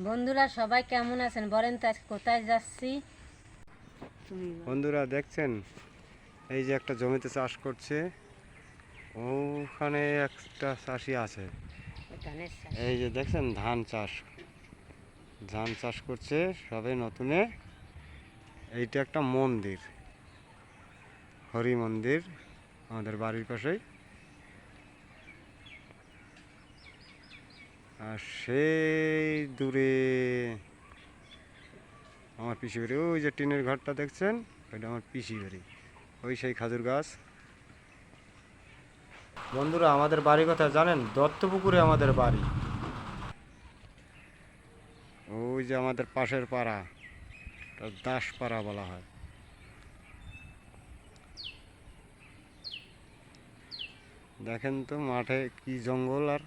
বন্ধুরা সবাই কেমন আছেন? বলেন তো আজকে কোথায় যাচ্ছি? বন্ধুরা দেখছেন? এই যে একটা জমিতে চাষ করছে। ওখানে একটা চাষি আছে। এই যে দেখছেন ধান চাষ। ধান চাষ করছে সবে নতুনে। এইটা একটা মন্দির। হরি মন্দির আমাদের বাড়ির পাশেই। আর সেই দূরে আমার পিসি বাড়ি ওই যে টিনের ঘরটা দেখছেন? ওইটা আমার পিসি বাড়ি ওই সেই খাজুর গাছ। বন্ধুরা আমাদের বাড়ি কথা জানেন? দত্তপুকুরে আমাদের বাড়ি। ওই যে আমাদের পাশের পাড়া দাসপাড়া বলা হয়। দেখেন তো মাঠে কি জঙ্গল আর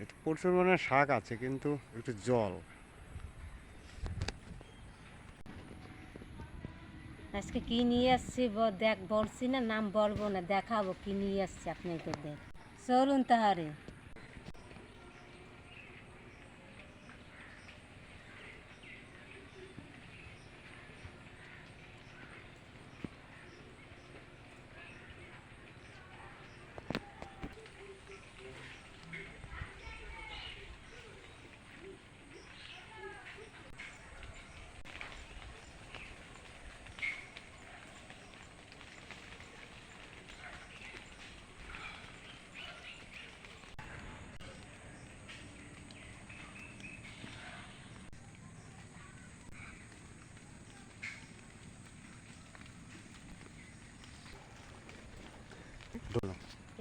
এতে প্রচুর মানে শাক আছে, কিন্তু একটু জল। আজকে কি নিয়ে আসছি দেখ, বলছি না, নাম বলব না, দেখাবো কি নিয়ে আসছি আপনাকে দেখ চলুন তাহারে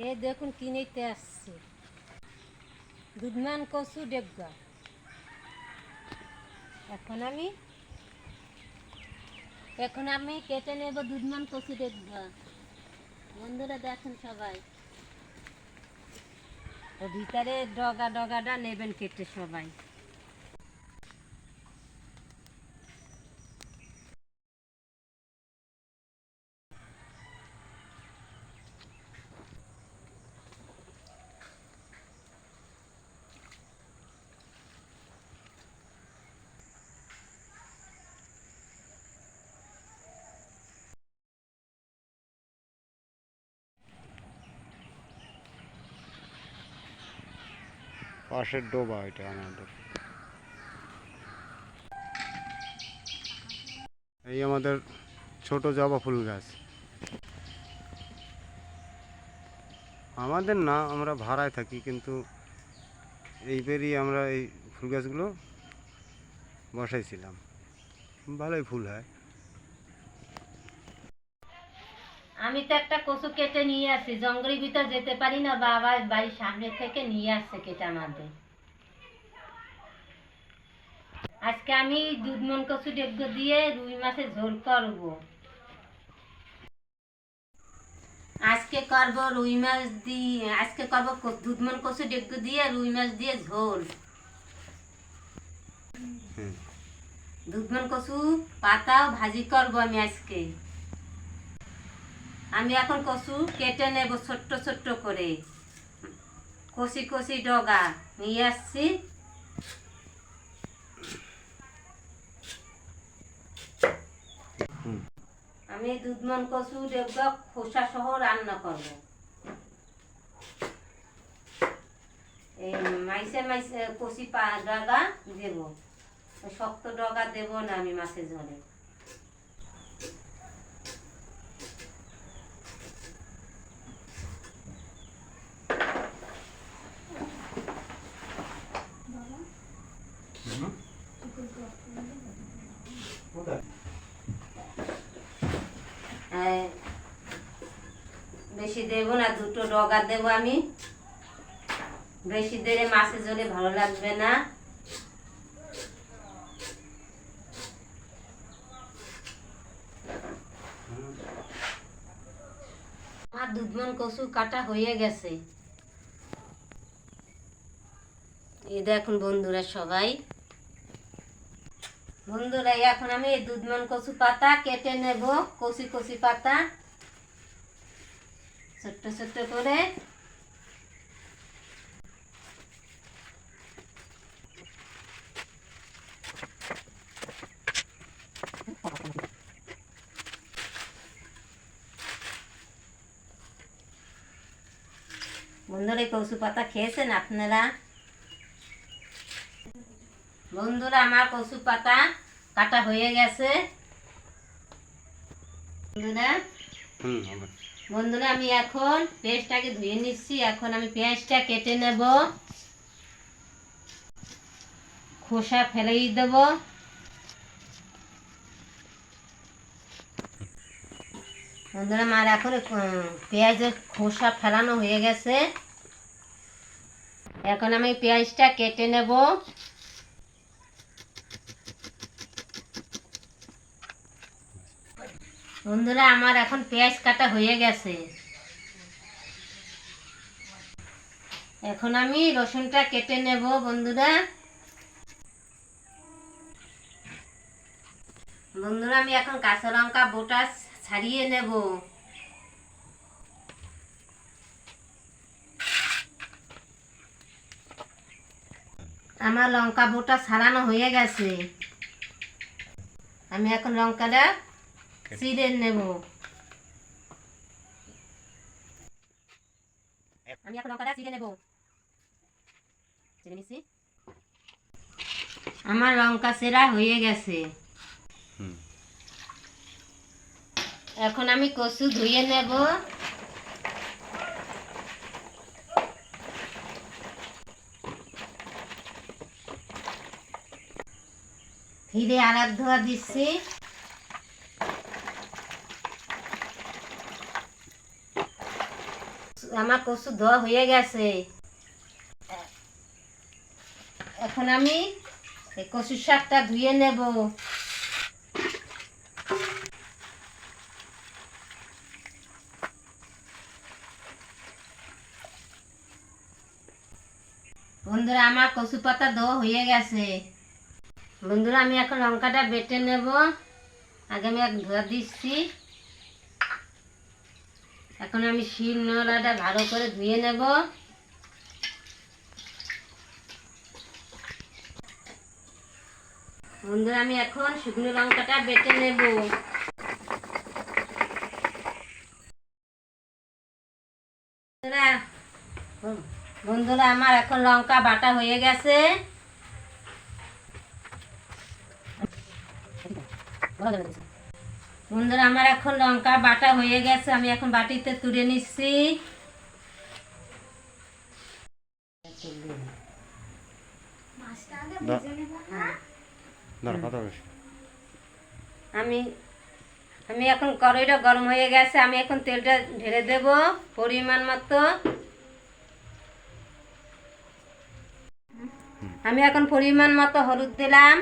এ দেখুন কি নিতে আসছি। দুধমান কচু ডেবগা এখন আমি এখন আমি কেটে নেব দুধমান কচু ডেবগা বন্ধুরা, দেখুন সবাই। ভিতরে ডগা ডগাটা নেবেন কেটে সবাই। পাশের ডোবা এটা আমাদের। এই আমাদের ছোট জবা ফুল গাছ। আমাদের না, আমরা ভাড়ায় থাকি, কিন্তু এইবারই আমরা এই ফুল গাছগুলো বসাইছিলাম। ভালোই ফুল হয়। আমি তো একটা কচু কেটে নিয়ে আসি জঙ্গলের ভিতর যেতে পারি না বাবা বাড়ির সামনে থেকে নিয়ে আসছে কেটে আমাদের। আজকে আমি দুধমন কচু ডেব্য দিয়ে রুই মাছের ঝোল করব। আজকে করব রুই মাছ দিয়ে আজকে করব দুধমন কচু ডেব্য দিয়ে রুই মাছ দিয়ে ঝোল। দুধমন কচু পাতাও ভাজি করব আমি আজকে। আমি এখন কচু কেটে নেব ছোট্ট ছোট্ট করে। কষি কষি ডগা নিয়ে আসছি। আমি দুধমন কচু ডেবগা খোসা সহ রান্না করব। এই মাইসে মাইসে কষি পা ডগা দেব। শক্ত ডগা দেব না আমি মাছের ঝোলে। বেশি দেব না, দুটো ডগা দেব আমি। বেশি দেরে মাছের জলে ভালো লাগবে না। আমার দুধমন কচু কাটা হয়ে গেছে। এই দেখুন বন্ধুরা সবাই। বন্ধুরা এখন আমি এই দুধমান কচু পাতা কেটে নেব কচি কচি পাতা ছোট্ট ছোট্ট করে বন্ধুরা কচু পাতা খেয়েছেন আপনারা বন্ধুরা আমার কচু পাতা কাটা হয়ে গেছে। বন্ধুরা বন্ধুরা আমি এখন পেঁয়াজটাকে ধুয়ে নিচ্ছি। এখন আমি পেঁয়াজটা কেটে নেব। খোসা ফেলেই দেব। বন্ধুরা আমার এখন পেঁয়াজের খোসা ফেলানো হয়ে গেছে। এখন আমি পেঁয়াজটা কেটে নেব। বন্ধুরা, আমার এখন পেঁয়াজ কাটা হয়ে গেছে। এখন আমি রসুনটা কেটে নেব বন্ধুরা। বন্ধুরা, আমি এখন কাঁচা লঙ্কা বোটা ছাড়িয়ে নেব। আমার লঙ্কা বোটা ছাড়ানো হয়ে গেছে। আমি এখন লঙ্কাটা চিড়ে নেব আমি এখন লঙ্কাটা চিড়ে নেব নিচ্ছি আমার লঙ্কা সেরা হয়ে গেছে। এখন আমি কচু ধুয়ে নেব। ফিরে আলাদ ধোয়া দিচ্ছি। আমার কচু ধোয়া হয়ে গেছে। এখন আমি কচুর শাকটা ধুয়ে নেব। বন্ধুরা, আমার কচু পাতা ধোয়া হয়ে গেছে। বন্ধুরা, আমি এখন লঙ্কাটা বেটে নেব। আগে আমি এক ধোয়া দিচ্ছি। এখন আমি শিল নোড়াটা ভালো করে ধুয়ে নেব। বন্ধুরা আমি এখন শুকনো লঙ্কাটা বেটে নেব। বন্ধুরা, আমার এখন লঙ্কা বাটা হয়ে গেছে। বন্ধুরা আমার এখন লঙ্কা বাটা হয়ে গেছে আমি এখন বাটিতে তুলে নিচ্ছি। বেশি আমি আমি এখন কড়াইটা গরম হয়ে গেছে আমি এখন তেলটা ঢেলে দেব পরিমাণ মতো। আমি এখন পরিমাণ মতো হলুদ দিলাম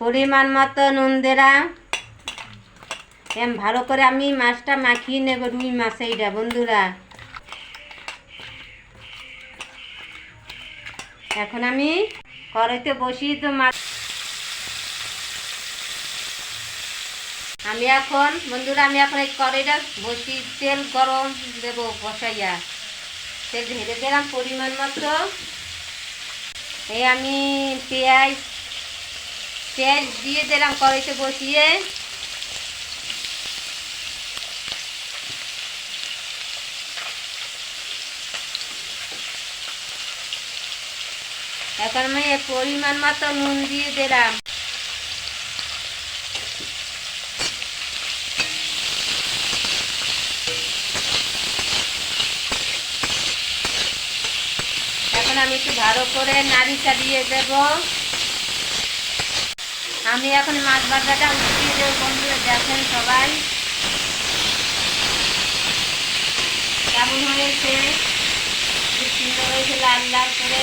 পরিমাণ মতো নুন দিলাম। এম, ভালো করে আমি মাছটা মাখিয়ে নেব রুই মাছ এইটা, বন্ধুরা। এখন আমি কড়াইতে বসিয়ে তো মাছ। আমি এখন, বন্ধুরা, আমি এখন এই কড়াইটা বসি তেল গরম দেব বসাইয়া। তেল ঢেলে দিলাম পরিমাণ মতো। এই আমি পেঁয়াজ পেঁয়াজ দিয়ে দিলাম কড়াইতে বসিয়ে। এখন আমি পরিমাণ মতো নুন দিয়ে দিলাম। এখন আমি একটু ভালো করে নাড়ি চালিয়ে দেব। আমি এখন মাছ ভাজাটা উঠিয়ে দেবো, বন্ধুরা, দেখেন সবাই। কেমন হয়েছে? সুন্দর হয়েছে, লাল লাল করে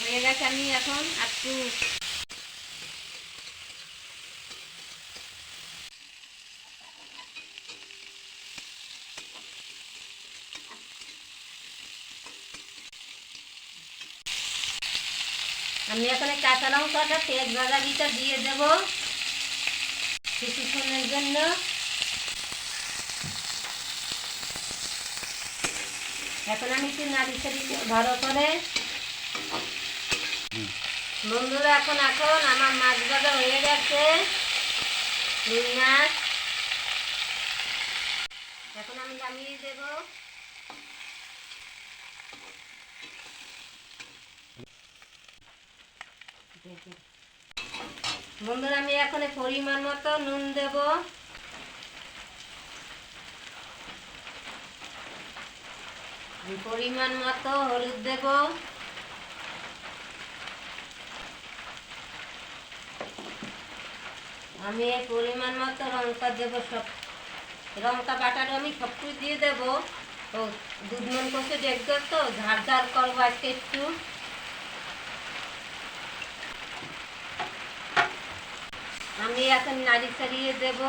হয়ে গেছে আমি এখন একটু আমি এখন কাঁচা লঙ্কাটা পেঁয়াজ ভাজা দিতে দিয়ে দেবো কিছুক্ষণের জন্য। এখন আমি একটু নাড়ি ভালো করে বন্ধুরা, এখন এখন আমার মাছ ভাজা হয়ে গেছে। রুই মাছ। এখন আমি নামিয়ে দেব। বন্ধুরা, আমি এখন পরিমাণ মতো নুন দেব। পরিমাণ মতো হলুদ দেব। আমি পরিমাণ মতো লঙ্কা দেবো সব। লঙ্কা বাটারও আমি সব কিছু দিয়ে দেবো। তো দুধ মন করছে দেখবে তো ঝাড় ঝাড় করব আজকে একটু। আমি এখন নাড়ি ছাড়িয়ে দেবো।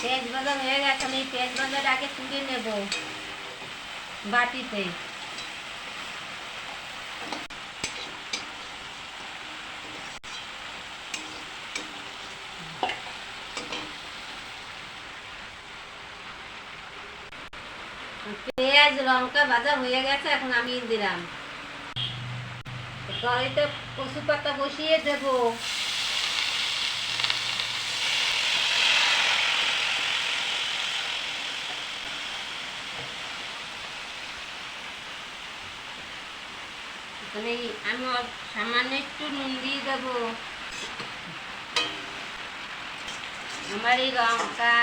পেঁয়াজ বাজার হয়ে গেছে, আমি পেঁয়াজ বাজার আগে তুলে নেব বাটিতে পেঁয়াজ লঙ্কা ভাজা হয়ে গেছে, এখন আমি দিলাম। কড়াইতে কচু পাতা বসিয়ে দেব। এখানে আমি সামান্য একটু নুন দিয়ে দেব। আমার এই লঙ্কা,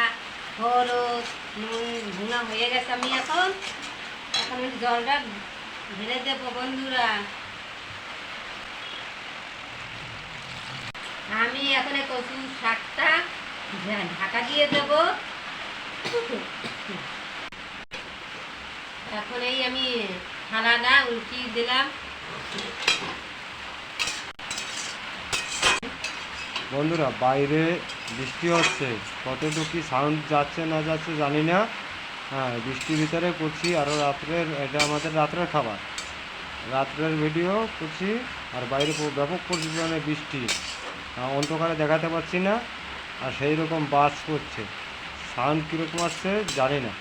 হলুদ, নুন ভুনা হয়ে গেছে আমি এখন। এখন জলটা ঢেলে দেবো বন্ধুরা। আমি এখন শাকটা ঢাকা দিয়ে দেব। এখন এই আমি থালাটা উল্টিয়ে দিলাম। বন্ধুরা, বাইরে বৃষ্টি হচ্ছে। কতটুকু সাউন্ড যাচ্ছে না যাচ্ছে জানি না। হ্যাঁ বৃষ্টির ভিতরে করছি আরও রাত্রের, এটা আমাদের রাত্রের খাবার। রাত্রের ভিডিও করছি আর বাইরে ব্যাপক পরিমাণে বৃষ্টি। অন্ধকারে দেখাতে পারছি না, আর সেই রকম বাস করছে। সাউন্ড কীরকম আসছে, জানি না।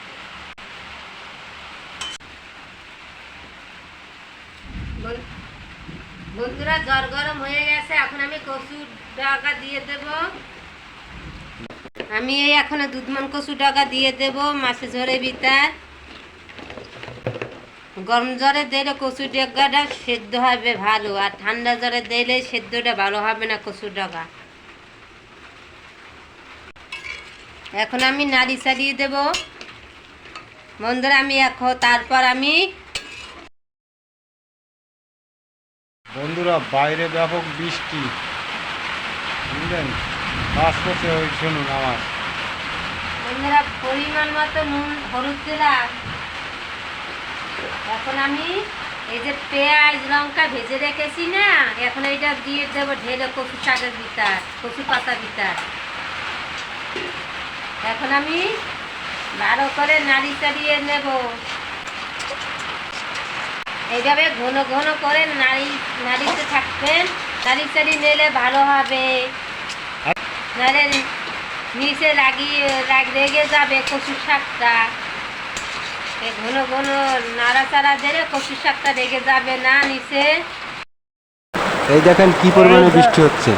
বন্ধুরা, জ্বর গরম হয়ে গেছে, এখন আমি কচু ডাকা দিয়ে দেব। আমি এই এখন দুধমান কচু টাকা দিয়ে দেব মাছের ঝরে ভিতর গরম জ্বরে দিলে কচু ডাকাটা সেদ্ধ হবে ভালো, আর ঠান্ডা জ্বরে দিলে সেদ্ধটা ভালো হবে না কচু ডাকা। এখন আমি নাড়ি ছাড়িয়ে দেব। বন্ধুরা, আমি এখন তারপর আমি বন্ধুরা, বাইরে ব্যাপক বৃষ্টি। বুঝলেন? বাস করছে ওই শুনুন আমার পরিমাণ মতো নুন, হলুদ দিলাম। এখন আমি এই যে পেঁয়াজ লঙ্কা ভেজে রেখেছি না, এখন এইটা দিয়ে দেবো ঢেলে শাকের কচু পাতা ভিতর। এখন আমি ভালো করে নাড়ি চাড়িয়ে নেব। এইভাবে ঘন ঘন করে নাড়ি, নাড়িতে থাকবেন, নাড়ি চাড়ি নিলে ভালো হবে। নাহলে নিচে লাগিয়ে লাগ রেগে যাবে কচু শাকটা। ঘন ঘন ঘন নাড়াচাড়া দিলে কচু শাকটা রেগে যাবে না নিচে। এই দেখেন কি পরিমাণে বৃষ্টি হচ্ছে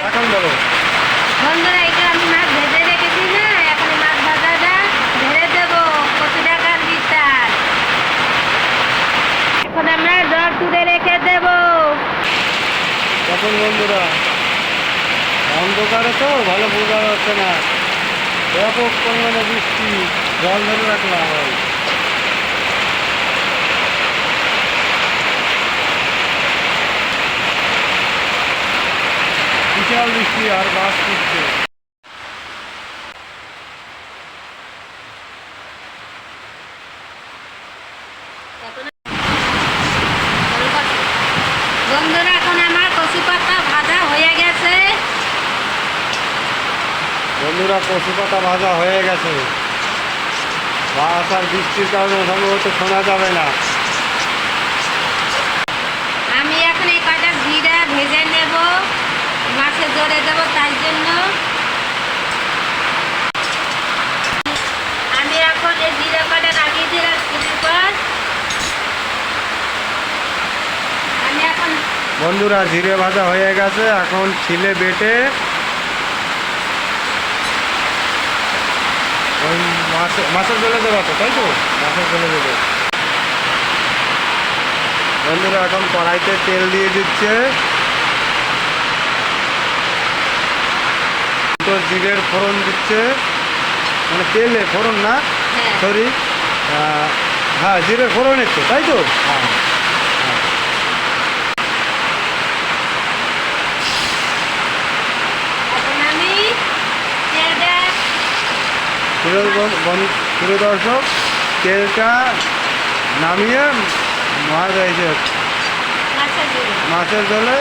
এখন বলো বন্ধুরা এটা আমি মাছ ভেজে রেখেছি না এখন এই মাছ ভাজাটা ঢেলে দেবো কচু টাকার ভিতর এখন আমরা জল তুলে রেখে দেবো তখন বন্ধুরা অন্ধকারে তো ভালো বোঝা যাচ্ছে না ব্যাপক পরিমাণে বৃষ্টি জল ধরে রাখলাম বিশাল বৃষ্টি আর বাস করছে বন্ধুরা এখন আমার কচু পাতা ভাজা হয়ে গেছে। বন্ধুরা কচু পাতা ভাজা হয়ে গেছে। বাসার বৃষ্টির কারণে সম্ভবত শোনা যাবে না। আমি এখন এই কটা জিরা ভেজে নেব মাছে জোরে দেব তার জন্য। আমি এখন এই জিরা কটা লাগিয়ে দিলাম চুরির পর আমি এখন বন্ধুরা জিরে ভাজা হয়ে গেছে। এখন ছিলে বেটে মাছ মাছের জলে দেবো তো তাই তো? মাছের জলে দেবো। বন্ধুরা এখন কড়াইতে তেল দিয়ে দিচ্ছে। তো জিরের ফোড়ন দিচ্ছে। মানে তেলে ফোড়ন না? হ্যাঁ। সরি হ্যাঁ জিরের ফোড়ন একটু তাই তো? হ্যাঁ এখন আমি তেলটা প্রিয় বন- বন- প্রিয় দর্শক তেলটা নামিয়ে মাছ এই মাছের ঝোলে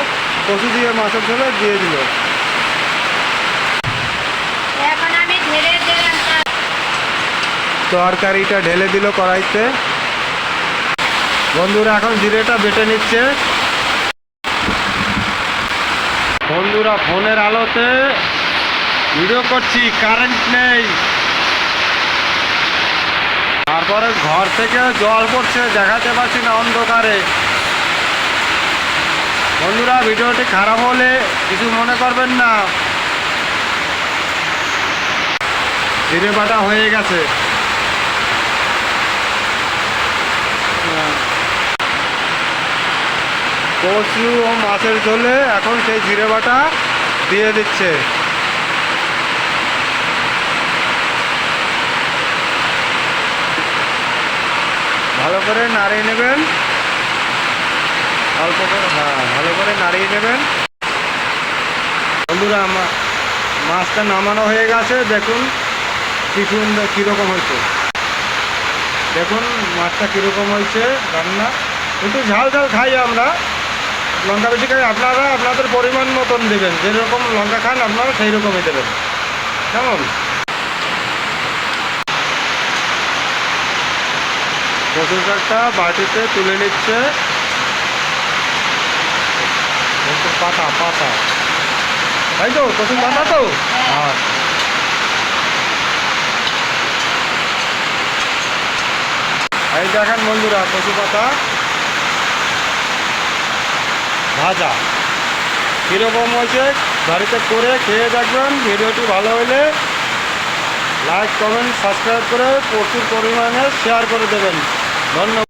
কচু দিয়ে মাছের ঝোলে দিয়ে দিল। তরকারিটা ঢেলে দিল কড়াইতে। বন্ধুরা এখন জিরেটা বেটে নিচ্ছে। বন্ধুরা ফোনের আলোতে ভিডিও করছি কারেন্ট নেই। তারপরে ঘর থেকে জল পড়ছে, দেখাতে পারছি না অন্ধকারে। বন্ধুরা, ভিডিওটি খারাপ হলে কিছু মনে করবেন না। জিরে বাটা হয়ে গেছে। কচু ও মাছের ঝোলে এখন সেই জিরে বাটা দিয়ে দিচ্ছে। ভালো করে নাড়িয়ে নেবেন। অল্প করে হ্যাঁ ভালো করে নাড়িয়ে নেবেন। বন্ধুরা মাছটা নামানো হয়ে গেছে। দেখুন কি সুন্দর কীরকম হয়েছে। দেখুন মাছটা কীরকম হয়েছে, রান্না। একটু ঝাল ঝাল খাই আমরা। লঙ্কা বেশি খাই, আপনারা আপনাদের পরিমাণ মতন দেবেন। যেরকম লঙ্কা খান, আপনারা সেই রকমই দেবেন। কেমন? শাকটা বাটিতে তুলে নিচ্ছে। পাতা পাতা। তাই তো? কচুর পাতা তো? হ্যাঁ। আচ্ছা এই দেখেন বন্ধুরা কচু পাতা। ভাজা। কীরকম হয়েছে বাড়িতে করে খেয়ে দেখবেন। ভিডিওটি ভালো হলে লাইক কমেন্ট সাবস্ক্রাইব করে প্রচুর পরিমাণে শেয়ার করে দেবেন। No, no.